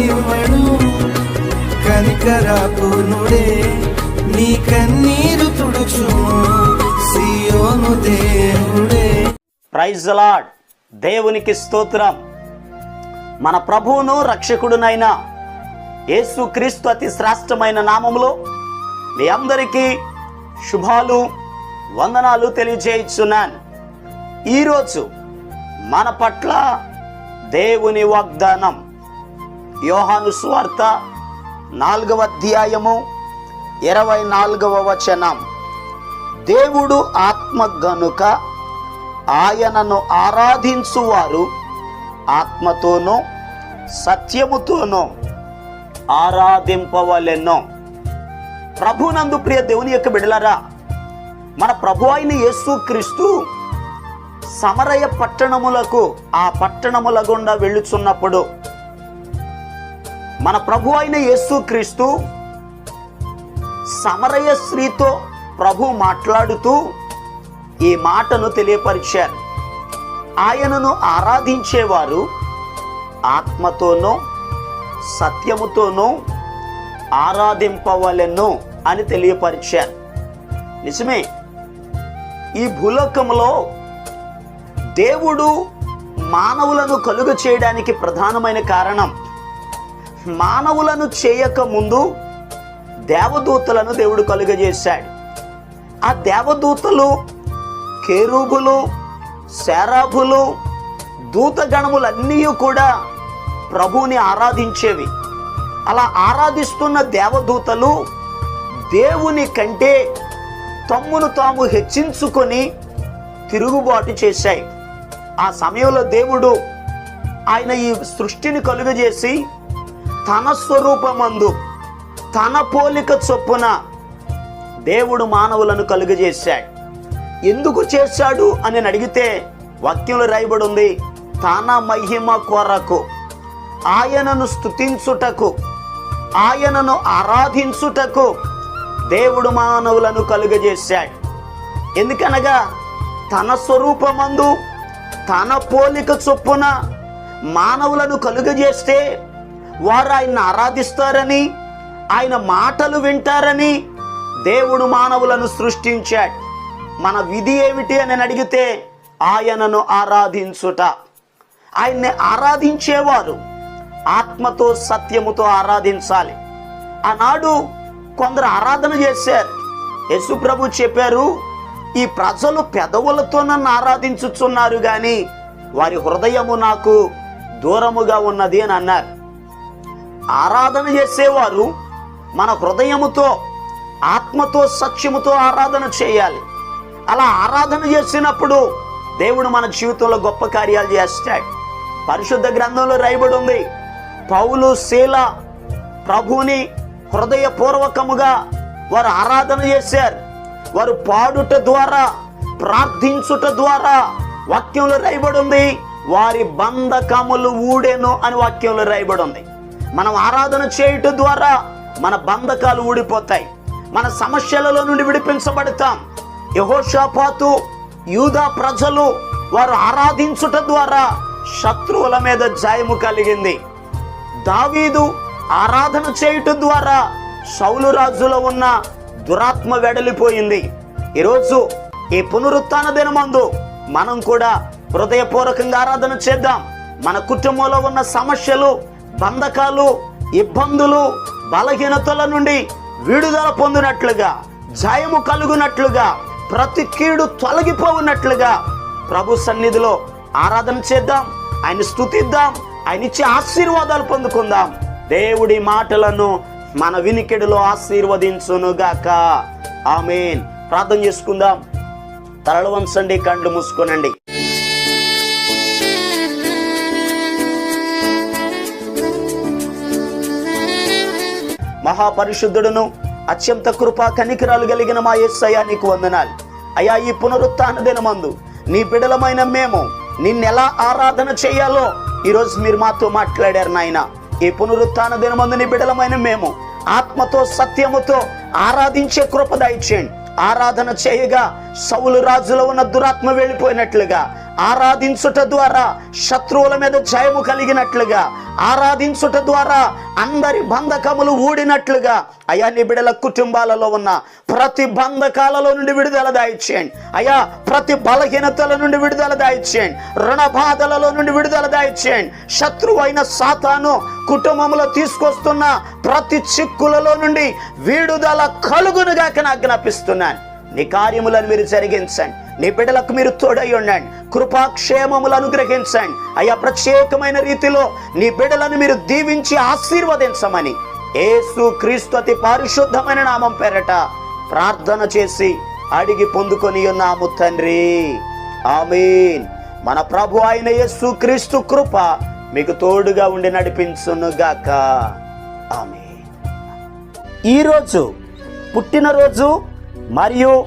సిగ్గుపడనివ్వడు కనికరాపునుడే నీ కన్నీరు తుడుచును సియోను దేవుడే. ప్రైజ్ లాడ్ దేవునికి స్తోత్రం. మన ప్రభువును రక్షకుడునైన యేసుక్రీస్తు అతి శ్రేష్టమైన నామములో మీ అందరికీ శుభాలు వందనాలు తెలియజేయిచున్నాను. ఈరోజు మన పట్ల దేవుని వాగ్దానం యోహాను స్వార్త నాలుగవ అధ్యాయము ఇరవై నాలుగవ వచనం. దేవుడు ఆత్మ గనుక ఆయనను ఆరాధించువారు ఆత్మతోనూ సత్యముతోనూ ఆరాధింపవలెనో. ప్రభునందు ప్రియ దేవుని యొక్క బిడలరా మన ప్రభు అయిన యేసు క్రీస్తు సమరయ పట్టణములకు ఆ పట్టణముల గుండా వెళ్ళుచున్నప్పుడు మన ప్రభు అయిన యేసు క్రీస్తు సమరయ స్త్రీతో ప్రభు మాట్లాడుతూ ఈ మాటను తెలియపరిచారు. ఆయనను ఆరాధించేవారు ఆత్మతోనూ సత్యముతోనూ ఆరాధింపవలెను అని తెలియపరిచారు. నిజమే ఈ భూలోకంలో దేవుడు మానవులను కలుగ చేయడానికి ప్రధానమైన కారణం మానవులను చేయక ముందు దేవదూతలను దేవుడు కలుగజేశాడు. ఆ దేవదూతలు కేరూబులు శారాభులు దూతగణములన్నీ కూడా ప్రభువుని ఆరాధించేవి. అలా ఆరాధిస్తున్న దేవదూతలు దేవుని కంటే తమ్మును తాము హెచ్చించుకొని తిరుగుబాటు చేశాయి. ఆ సమయంలో దేవుడు ఆయన ఈ సృష్టిని కలుగజేసి తన స్వరూపమందు తన పోలిక చొప్పున దేవుడు మానవులను కలుగజేశాడు. ఎందుకు చేశాడు అని అడిగితే వాక్యంలో రాయబడి ఉంది తన మహిమ కొరకు ఆయనను స్తుతించుటకు ఆయనను ఆరాధించుటకు దేవుడు మానవులను కలుగజేశాడు. ఎందుకనగా తన స్వరూపమందు తన పోలిక చొప్పున మానవులను కలుగజేస్తే వారు ఆయన్ని ఆరాధిస్తారని ఆయన మాటలు వింటారని దేవుడు మానవులను సృష్టించాడు. మన విధి ఏమిటి అని అడిగితే ఆయనను ఆరాధించుట. ఆయన్ని ఆరాధించేవారు ఆత్మతో సత్యముతో ఆరాధించాలి. ఆనాడు కొందరు ఆరాధన చేశారు. యేసు ప్రభు చెప్పారు ఈ ప్రజలు పెదవులతో నన్ను ఆరాధించుచున్నారు కానీ వారి హృదయము నాకు దూరముగా ఉన్నది అని అన్నారు. ఆరాధన చేసేవారు మన హృదయముతో ఆత్మతో సత్యముతో ఆరాధన చేయాలి. అలా ఆరాధన చేసినప్పుడు దేవుడు మన జీవితంలో గొప్ప కార్యాలు చేస్తాడు. పరిశుద్ధ గ్రంథంలో రాయబడి ఉంది పౌలు శీల ప్రభువుని హృదయపూర్వకముగా వారు ఆరాధన చేశారు. వారు పాడుట ద్వారా ప్రార్థించుట ద్వారా వాక్యంలో రాయబడి ఉంది వారి బంధకములు ఊడెను అని వాక్యంలో రాయబడి ఉంది. మనం ఆరాధన చేయుట ద్వారా మన బంధకాలు ఊడిపోతాయి. మన సమస్యలలో నుండి విడిపించబడతాం. యహోషాపాతు యూదా ప్రజలు వారు ఆరాధించుట ద్వారా శత్రువుల మీద జయము కలిగింది. దావీదు ఆరాధన చేయుట ద్వారా సౌలు రాజులో ఉన్న దురాత్మ వెడలిపోయింది. ఈరోజు ఈ పునరుత్న దినమందు మనం కూడా హృదయపూర్వకంగా ఆరాధన చేద్దాం. మన కుటుంబంలో ఉన్న సమస్యలు బంధకాలు ఇబ్బందులు బలహీనతల నుండి విడుదల పొందినట్లుగా జయము కలుగునట్లుగా ప్రతి కీడు తొలగిపోవునట్లుగా ప్రభు సన్నిధిలో ఆరాధన చేద్దాం ఆయన స్తుతిద్దాం ఆయన ఇచ్చే ఆశీర్వాదాలు పొందుకుందాం. దేవుడి మాటలను మన వినికిడిలో ఆశీర్వదించునుగాక. ఆమెన్. ప్రార్థన చేసుకుందాం. తలలు వంచండి కండ్లు మూసుకోనండి. మహాపరిశుద్ధుడును అత్యంత కృపా కనికరాలు కలిగిన మా ఎస్సయ్యా నీకు వందనాలు. అయ్యా ఈ పునరుత్న దినమందు నీ బిడలమైన మేము నిన్నెలా ఆరాధన చేయాలో ఈరోజు మీరు మాతో మాట్లాడారు నాయన. ఈ పునరుత్న దినమందు నీ బిడలమైన మేము ఆత్మతో సత్యముతో ఆరాధించే కృప దయచేయండి. ఆరాధన చేయగా సౌలు రాజులో ఉన్న దురాత్మ వెళ్ళిపోయినట్లుగా ఆరాధించుట ద్వారా శత్రువుల మీద జయము కలిగినట్లుగా ఆరాధించుట ద్వారా అందరి బంధకములు ఊడినట్లుగా అయా నీ బిడల కుటుంబాలలో ఉన్న ప్రతి బంధకాలలో నుండి విడుదల దాయిచ్చేయండి. అయా ప్రతి బలహీనతల నుండి విడుదల దాయిచ్చేయండి. రుణ బాధలలో నుండి విడుదల దాయిచేయండి శత్రువైన సాతాను కుటుంబంలో తీసుకొస్తున్న ప్రతి చిక్కులలో నుండి విడుదల కలుగునుగాక ఆజ్ఞాపిస్తున్నాను. నీ కార్యములను మీరు జరిగించండి. నీ బిడ్డలకు మీరు తోడై ఉండండి. కృపాక్షేమములు అనుగ్రహించండి. అయ్యా ప్రత్యేకమైన రీతిలో నీ బిడ్డలను మీరు దీవించి ఆశీర్వదించమని. ఏసు క్రీస్తు అతి పరిశుద్ధమైన నామం పేరట ప్రార్థన చేసి అడిగి పొందుకొని ఉన్నాము తండ్రి. ఆమెన్. మన ప్రభు అయిన యేసు క్రీస్తు కృప మీకు తోడుగా ఉండి నడిపించునుగాక ఆమె ఈరోజు పుట్టినరోజు మరియు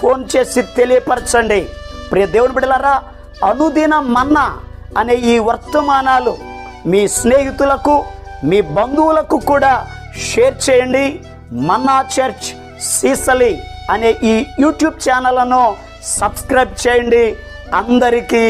ఫోన్ చేసి తెలియపరచండి. ప్రియ దేవుని బిడలారా అనుదిన మన్నా అనే ఈ వర్తమానాలు మీ స్నేహితులకు మీ బంధువులకు కూడా షేర్ చేయండి. మన్నా చర్చ్ సీసలి అనే ఈ యూట్యూబ్ ఛానల్ను సబ్స్క్రైబ్ చేయండి. అందరికీ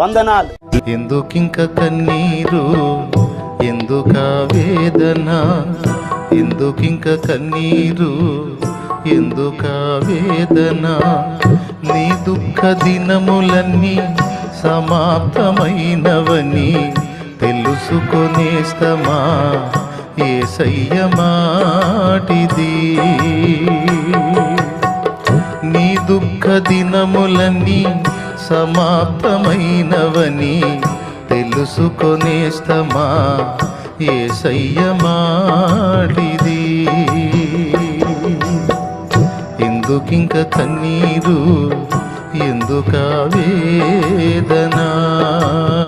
వందనాలు. ఎందుకింక కన్నీరు? ఎందుక వేదన? ఎందుకింక కన్నీరు? ఎందుక వేదన? నీ దుఃఖ దినములన్నీ సమాప్తమైనవని తెలుసుకొనేస్తమా ఏసయ్య మాటిది. నీ దుఃఖ దినములన్నీ సమాప్తమైనవని తెలుసుకొనేస్తమా ఏసయ్య మాటిది. ఎందుకింక కన్నీరు ఎందుక వేదనా?